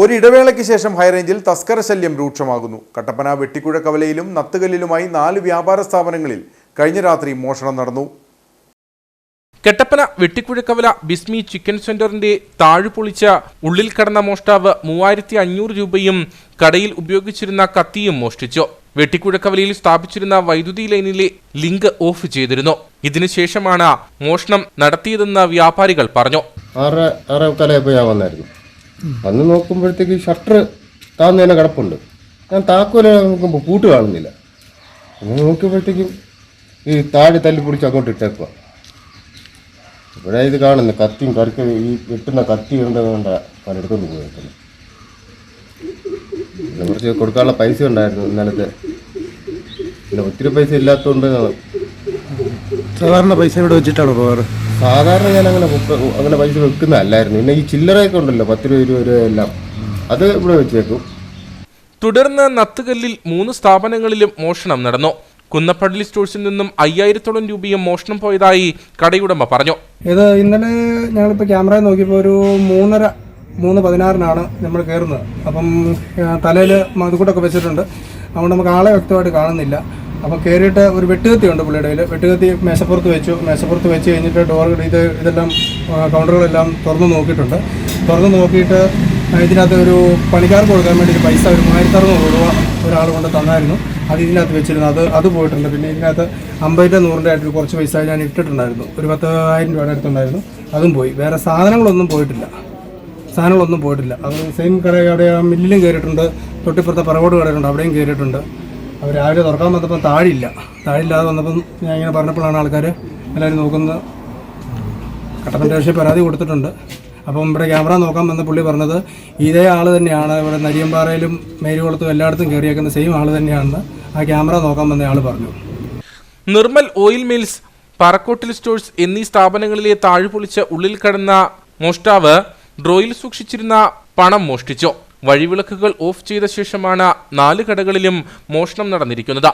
ഒരിടവേളയ്ക്ക് ശേഷം ഹൈറേഞ്ചിൽ തസ്കര ശല്യം രൂക്ഷമാകുന്നു. കട്ടപ്പന വെട്ടിക്കുഴ കവലയിലും നത്തുകല്ലിലുമായി നാല് വ്യാപാര സ്ഥാപനങ്ങളിൽ കഴിഞ്ഞ രാത്രി മോഷണം നടന്നു. കെട്ടപ്പന വെട്ടിക്കുഴക്കവല ബിസ്മി ചിക്കൻ സെന്ററിന്റെ താഴ് പൊളിച്ച ഉള്ളിൽ കടന്ന മോഷ്ടാവ് മൂവായിരത്തി അഞ്ഞൂറ് രൂപയും കടയിൽ ഉപയോഗിച്ചിരുന്ന കത്തിയും മോഷ്ടിച്ചു. വെട്ടിക്കുഴക്കവലയിൽ സ്ഥാപിച്ചിരുന്ന വൈദ്യുതി ലൈനിലെ ലിങ്ക് ഓഫ് ചെയ്തിരുന്നു. ഇതിനുശേഷമാണ് മോഷണം നടത്തിയതെന്ന് വ്യാപാരികൾ പറഞ്ഞു. ആറ് ആറേ മുക്കാലായപ്പോൾ ഞാൻ വന്നായിരുന്നു. വന്ന് നോക്കുമ്പോഴത്തേക്ക് ഷട്ടർ താന്ന് തന്നെ കിടപ്പുണ്ട്. ഞാൻ താക്കോല നോക്കുമ്പോൾ പൂട്ട് കാണുന്നില്ല. അങ്ങനെ നോക്കിയപ്പോഴത്തേക്കും ഈ താഴെ തല്ലി പിടിച്ച് അങ്ങോട്ട് ഇട്ടേക്കുക ഇവിടെ ഇത് കാണുന്നു കത്തിയും കറിക്ക് ഈ വെട്ടുന്ന കത്തി ഉണ്ട് വേണ്ട പലയിടത്തും പിന്നെ കുറച്ച് കൊടുക്കാനുള്ള പൈസ ഉണ്ടായിരുന്നു ഇന്നലത്തെ. പിന്നെ ഒത്തിരി പൈസ ഇല്ലാത്തതുകൊണ്ട് സാധാരണ പൈസ ഇവിടെ വെച്ചിട്ടാണ് പോകാറ്? സാധാരണ ഞാൻ അങ്ങനെ അങ്ങനെ പൈസ വെക്കുന്നതല്ലായിരുന്നു. പിന്നെ ഈ ചില്ലറയൊക്കെ ഉണ്ടല്ലോ പത്ത് രൂപ ഇരുപത് രൂപ എല്ലാം. അത് ഇവിടെ വെച്ചേക്കും. തുടർന്ന് നത്തുകല്ലിൽ മൂന്ന് സ്ഥാപനങ്ങളിലും മോഷണം നടന്നു. കുന്നപ്പള്ളി സ്റ്റോഴ്സിൽ നിന്നും അയ്യായിരത്തോളം രൂപയും മോഷണം പോയതായി കടയുടമ പറഞ്ഞു. ഇത് ഇന്നലെ ഞങ്ങളിപ്പോൾ ക്യാമറ നോക്കിയപ്പോൾ ഒരു മൂന്നര മൂന്ന് പതിനാറിനാണ് നമ്മൾ കയറുന്നത്. അപ്പം തലയിൽ മതുകൂട്ടൊക്കെ വെച്ചിട്ടുണ്ട്. അതുകൊണ്ട് നമുക്ക് ആളെ വ്യക്തമായിട്ട് കാണുന്നില്ല. അപ്പം കയറിയിട്ട് ഒരു വെട്ടുകത്തി ഉണ്ട് പുള്ളിയുടെ കയ്യിൽ വെട്ടുകത്തി മേശപ്പുറത്ത് വെച്ചു. മേശപ്പുറത്ത് വെച്ച് കഴിഞ്ഞിട്ട് ഡോർ ഇത് ഇതെല്ലാം കൗണ്ടറുകളെല്ലാം തുറന്ന് നോക്കിയിട്ടുണ്ട്. തുറന്ന് നോക്കിയിട്ട് ഇതിനകത്ത് ഒരു പണിക്കാർക്ക് കൊടുക്കാൻ വേണ്ടി ഒരു പൈസ ഒരു മൂവായിരത്തി അറുന്നൂറ് രൂപ ഒരാൾ കൊണ്ട് തന്നായിരുന്നു. അത് ഇതിനകത്ത് വെച്ചിരുന്നു. അത് അത് പോയിട്ടുണ്ട്. പിന്നെ ഇതിനകത്ത് അമ്പതിന്റെ നൂറിന്റെ ആയിട്ട് കുറച്ച് പൈസ ഞാൻ ഇട്ടിട്ടുണ്ടായിരുന്നു. ഒരു പത്തായിരം രൂപയുടെ അടുത്തുണ്ടായിരുന്നു. അതും പോയി. വേറെ സാധനങ്ങളൊന്നും പോയിട്ടില്ല. സാധനങ്ങളൊന്നും പോയിട്ടില്ല. അത് സെയിം കട അവിടെ മില്ലിലും കയറിയിട്ടുണ്ട് തൊട്ടിപ്പുറത്തെ പറവോട് കടയിലുണ്ട്. അവിടെയും കയറിയിട്ടുണ്ട് അവർ രാവിലെ തുറക്കാൻ വന്നപ്പോൾ താഴില്ല താഴില്ലാതെ വന്നപ്പം ഞാൻ ഇങ്ങനെ പറഞ്ഞപ്പോഴാണ് ആൾക്കാർ എല്ലാവരും നോക്കുന്നത് കട്ടപ്പന്റെ സ്റ്റേഷനിൽ പരാതി കൊടുത്തിട്ടുണ്ട്. അപ്പം ഇവിടെ ക്യാമറ നോക്കാൻ വന്ന പുള്ളി പറഞ്ഞത് ഇതേ ആൾ തന്നെയാണ് ഇവിടെ നരിയമ്പാറയിലും മേരികുളത്തും എല്ലായിടത്തും കയറിയേക്കുന്ന സെയിം ആൾ തന്നെയാണെന്ന് ആ ക്യാമറ നോക്കാൻ വന്ന ആൾ പറഞ്ഞു. നിർമ്മൽ ഓയിൽ മിൽസ് പറക്കോട്ടിൽ സ്റ്റോഴ്സ് എന്നീ സ്ഥാപനങ്ങളിലെ താഴ് പൊളിച്ച് ഉള്ളിൽ കടന്ന മോഷ്ടാവ് ഡ്രോയിൽ സൂക്ഷിച്ചിരുന്ന പണം മോഷ്ടിച്ചു. വഴിവിളക്കുകൾ ഓഫ് ചെയ്ത ശേഷമാണ് നാല് കടകളിലും മോഷണം നടന്നിരിക്കുന്നത്.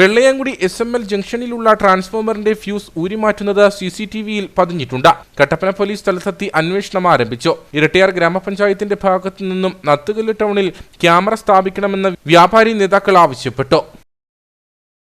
വെള്ളയാങ്കുടി എസ് എം എൽ ജംഗ്ഷനിലുള്ള ട്രാൻസ്ഫോമറിന്റെ ഫ്യൂസ് ഊരിമാറ്റുന്നത് സി സി ടി വിയിൽ പതിഞ്ഞിട്ടുണ്ട്. കട്ടപ്പന പോലീസ് സ്ഥലത്തെത്തി അന്വേഷണം ആരംഭിച്ചു. ഇരട്ടിയാർ ഗ്രാമപഞ്ചായത്തിന്റെ ഭാഗത്തു നിന്നും നത്തുകല്ല് ടൗണിൽ ക്യാമറ സ്ഥാപിക്കണമെന്ന് വ്യാപാരി നേതാക്കൾ ആവശ്യപ്പെട്ടു.